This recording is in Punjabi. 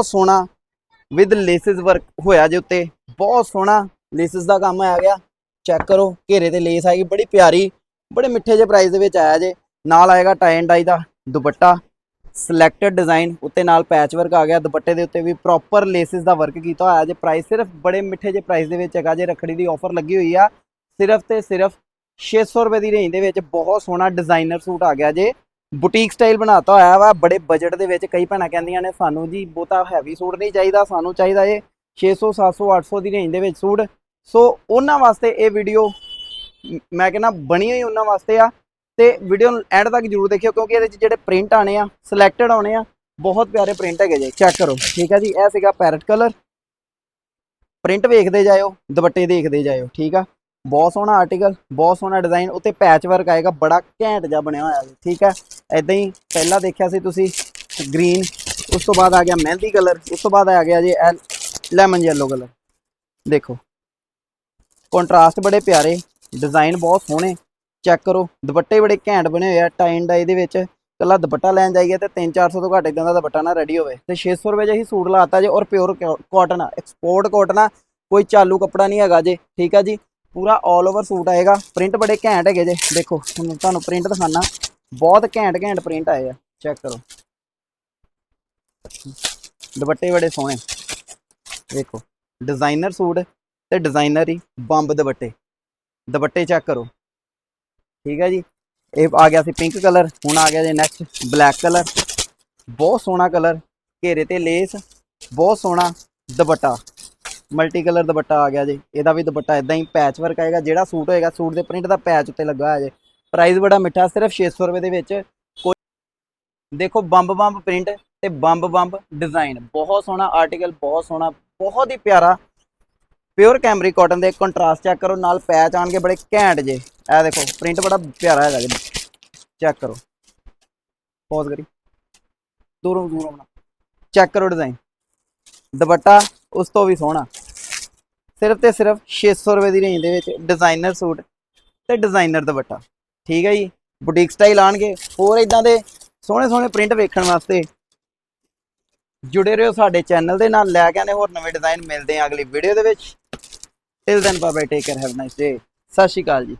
ਬਹੁਤ ਸੋਹਣਾ ਵਿਦ ਲੇਸਿਸ ਵਰਕ ਹੋਇਆ ਜੇ ਉੱਤੇ। ਬਹੁਤ ਸੋਹਣਾ ਲੇਸਿਸ ਦਾ ਕੰਮ ਆ ਗਿਆ। ਚੈੱਕ ਕਰੋ, ਘੇਰੇ ਤੇ ਲੇਸ ਆਏਗੀ ਬੜੀ ਪਿਆਰੀ, ਬੜੇ ਮਿੱਠੇ ਜਿਹੇ ਪ੍ਰਾਈਸ ਦੇ ਵਿੱਚ ਆਇਆ ਜੇ। ਨਾਲ ਆਏਗਾ ਟਾਈ ਐਂਡ ਡਾਈ ਦਾ ਦੁਪੱਟਾ। ਸਿਲੈਕਟਡ ਡਿਜ਼ਾਈਨ ਉੱਤੇ ਨਾਲ ਪੈਚ ਵਰਕ ਆ ਗਿਆ। ਦੁਪੱਟੇ ਦੇ ਉੱਤੇ ਵੀ ਪ੍ਰੋਪਰ ਲੇਸਿਸ ਦਾ ਵਰਕ ਕੀਤਾ ਹੋਇਆ ਜੇ। ਪ੍ਰਾਈਸ ਸਿਰਫ ਬੜੇ ਮਿੱਠੇ ਜਿਹੇ ਪ੍ਰਾਈਸ ਦੇ ਵਿੱਚ ਹੈਗਾ ਜੇ। ਰੱਖੜੀ ਦੀ ਆਫਰ ਲੱਗੀ ਹੋਈ ਆ। ਸਿਰਫ ਤੇ ਸਿਰਫ 600 ਰੁਪਏ ਦੀ ਰੇਂਜ ਦੇ ਵਿੱਚ ਬਹੁਤ ਸੋਹਣਾ ਡਿਜ਼ਾਈਨਰ ਸੂਟ ਆ ਗਿਆ ਜੇ। ਬੁਟੀਕ ਸਟਾਈਲ ਬਣਾਤਾ ਹੋਇਆ ਵਾ, ਬੜੇ ਬਜਟ ਦੇ ਵਿੱਚ ਕਈ ਭੈਣਾਂ ਕਹਿੰਦੀਆਂ ਨੇ, ਸਾਨੂੰ ਜੀ ਬਹੁਤਾ ਹੈਵੀ ਸੂਟ ਨਹੀਂ ਚਾਹੀਦਾ, ਸਾਨੂੰ ਚਾਹੀਦਾ ਏ 600 700 800 ਦੀ ਰੇਂਜ ਦੇ ਵਿੱਚ ਸੂਟ। ਸੋ ਉਹਨਾਂ ਵਾਸਤੇ ਇਹ ਵੀਡੀਓ ਮੈਂ ਕਹਿੰਦਾ ਬਣੀ ਹੋਈ ਉਹਨਾਂ ਵਾਸਤੇ ਆ। ਤੇ ਵੀਡੀਓ ਨੂੰ ਐਂਡ ਤੱਕ ਜਰੂਰ ਦੇਖਿਓ, ਕਿਉਂਕਿ ਇਹਦੇ ਚ ਜਿਹੜੇ ਪ੍ਰਿੰਟ ਆਣੇ ਆ ਸਿਲੈਕਟਡ ਆਉਣੇ ਆ, ਬਹੁਤ ਪਿਆਰੇ ਪ੍ਰਿੰਟ ਹੈਗੇ ਜੇ। ਚੈੱਕ ਕਰੋ, ਠੀਕ ਹੈ ਜੀ? ਇਹ ਸੀਗਾ ਪੈਰਟ ਕਲਰ ਪ੍ਰਿੰਟ ਵੇਖਦੇ ਜਾਇਓ, ਦੁਪੱਟੇ ਦੇਖਦੇ ਜਾਇਓ, ਠੀਕ ਆ? ਬਹੁਤ ਸੋਹਣਾ ਆਰਟੀਕਲ ਬਹੁਤ ਸੋਹਣਾ ਡਿਜ਼ਾਈਨ ਉੱਤੇ ਪੈਚ ਵਰਕ ਆਏਗਾ, ਬੜਾ ਘੈਂਟ ਜਿਹਾ ਬਣਿਆ ਹੋਇਆ ਜੀ, ਠੀਕ ਹੈ ਐਦਾਂ ਹੀ ਪਹਿਲਾਂ ਦੇਖਿਆ ਸੀ ਤੁਸੀਂ ਗ੍ਰੀਨ ਉਸ ਤੋਂ ਬਾਅਦ ਆ ਗਿਆ ਮਹਿੰਦੀ ਕਲਰ ਉਸ ਤੋਂ ਬਾਅਦ ਆ ਗਿਆ ਜੀ ਲੈਮਨ ਯੈਲੋ ਕਲਰ ਦੇਖੋ ਕੰਟਰਾਸਟ ਬੜੇ ਪਿਆਰੇ ਡਿਜ਼ਾਈਨ ਬਹੁਤ ਸੋਹਣੇ ਚੈੱਕ ਕਰੋ, ਦੁਪੱਟੇ ਬੜੇ ਘੈਂਟ ਬਣੇ ਹੋਏ ਆ ਟਾਈਨ ਡਾਈ ਦੇ ਵਿੱਚ ਕੱਲਾ ਦੁਪੱਟਾ ਲੈਣ ਜਾਈਏ ਤੇ 3-400 ਤੋਂ ਘੱਟ ਇਦਾਂ ਦਾ ਦੁਪੱਟਾ ਨਾ ਰੈਡੀ ਹੋਵੇ। ਤੇ 600 ਰੁਪਏ 'ਚ ਹੀ ਸੂਟ ਲਾਤਾ ਜੇ, ਔਰ ਪਿਓਰ ਕਾਟਨ ਆ ਐਕਸਪੋਰਟ ਕਾਟਨ ਆ, ਕੋਈ ਚਾਲੂ ਕੱਪੜਾ ਨਹੀਂ ਹੈਗਾ ਜੇ, ਠੀਕ ਆ ਜੀ? ਪੂਰਾ 올 ਓਵਰ ਸੂਟ ਆਏਗਾ ਪ੍ਰਿੰਟ ਬੜੇ ਘੈਂਟ ਹੈਗੇ ਜੇ, ਦੇਖੋ ਤੁਹਾਨੂੰ ਪ੍ਰਿੰਟ ਦਿਖਾਣਾ ਬਹੁਤ ਘੈਂਟ ਘੈਂਟ ਪ੍ਰਿੰਟ ਆਏ ਆ ਚੈੱਕ ਕਰੋ। ਦੁਪੱਟੇ ਬੜੇ ਸੋਹਣੇ। ਦੇਖੋ ਡਿਜ਼ਾਈਨਰ ਸੂਟ ਤੇ ਡਿਜ਼ਾਈਨਰ ਹੀ ਬੰਬ ਦੁਪੱਟੇ। ਦੁਪੱਟੇ ਚੈੱਕ ਕਰੋ। ਠੀਕ ਹੈ ਜੀ? ਇਹ ਆ ਗਿਆ ਸੀ ਪਿੰਕ ਕਲਰ ਹੁਣ ਆ ਗਿਆ ਜੀ ਨੈਕਸਟ ਬਲੈਕ ਕਲਰ ਬਹੁਤ ਸੋਹਣਾ ਕਲਰ ਘੇਰੇ ਤੇ ਲੇਸ ਬਹੁਤ ਸੋਹਣਾ ਦੁਪੱਟਾ। ਮਲਟੀ ਕਲਰ ਦੁਪੱਟਾ ਆ ਗਿਆ ਜੀ। ਇਹਦਾ ਵੀ ਦੁਪੱਟਾ ਇਦਾਂ ਹੀ ਪੈਚ ਵਰਕ ਆਏਗਾ, ਜਿਹੜਾ ਸੂਟ ਹੋਏਗਾ, ਸੂਟ ਦੇ ਪ੍ਰਿੰਟ ਦਾ ਪੈਚ ਉੱਤੇ ਲੱਗਾ ਹੋਇਆ ਜੇ। ਪ੍ਰਾਈਸ ਬੜਾ ਮਿੱਠਾ, ਸਿਰਫ 600 ਰੁਪਏ ਦੇ ਵਿੱਚ। ਕੋਈ ਦੇਖੋ, ਬੰਬ ਬੰਬ ਪ੍ਰਿੰਟ ਤੇ ਬੰਬ ਬੰਬ ਡਿਜ਼ਾਈਨ। ਬਹੁਤ ਸੋਹਣਾ ਆਰਟੀਕਲ, ਬਹੁਤ ਸੋਹਣਾ, ਬਹੁਤ ਹੀ ਪਿਆਰਾ। ਪਿਓਰ ਕੈਮਰੀ ਕਾਟਨ ਦੇ ਕੰਟਰਾਸਟ ਚੈੱਕ ਕਰੋ, ਨਾਲ ਪੈਚ ਆਣਗੇ ਬੜੇ ਘੈਂਟ ਜੇ। ਇਹ ਦੇਖੋ, ਪ੍ਰਿੰਟ ਬੜਾ ਪਿਆਰਾ ਹੈਗਾ ਜੀ। ਚੈੱਕ ਕਰੋ। ਪੌਜ਼ ਕਰੀ। ਦੂਰੋਂ ਦੂਰੋਂ ਬਣਾ ਚੈੱਕ ਕਰੋ ਡਿਜ਼ਾਈਨ ਦੁਪੱਟਾ ਉਸ ਤੋਂ ਵੀ ਸੋਹਣਾ। ਸਿਰਫ ਤੇ ਸਿਰਫ 600 ਰੁਪਏ ਦੀ ਰੇਂਜ ਦੇ ਵਿੱਚ ਡਿਜ਼ਾਈਨਰ ਸੂਟ ਤੇ ਡਿਜ਼ਾਈਨਰ ਦੁਪੱਟਾ। ਠੀਕ ਹੈ ਜੀ ਬੁਟੀਕ ਸਟਾਈਲ ਆਣਗੇ। ਹੋਰ ਇਦਾਂ ਦੇ ਸੋਹਣੇ ਸੋਹਣੇ ਪ੍ਰਿੰਟ ਵੇਖਣ ਵਾਸਤੇ ਜੁੜੇ ਰਹੋ ਸਾਡੇ ਚੈਨਲ ਦੇ ਨਾਲ। ਲੈ ਕੇ ਆਨੇ ਹੋਰ ਨਵੇਂ ਡਿਜ਼ਾਈਨ ਮਿਲਦੇ ਆ ਅਗਲੀ ਵੀਡੀਓ ਦੇ ਵਿੱਚ। Till then bye take care have nice day Sat Sri Akal ਜੀ।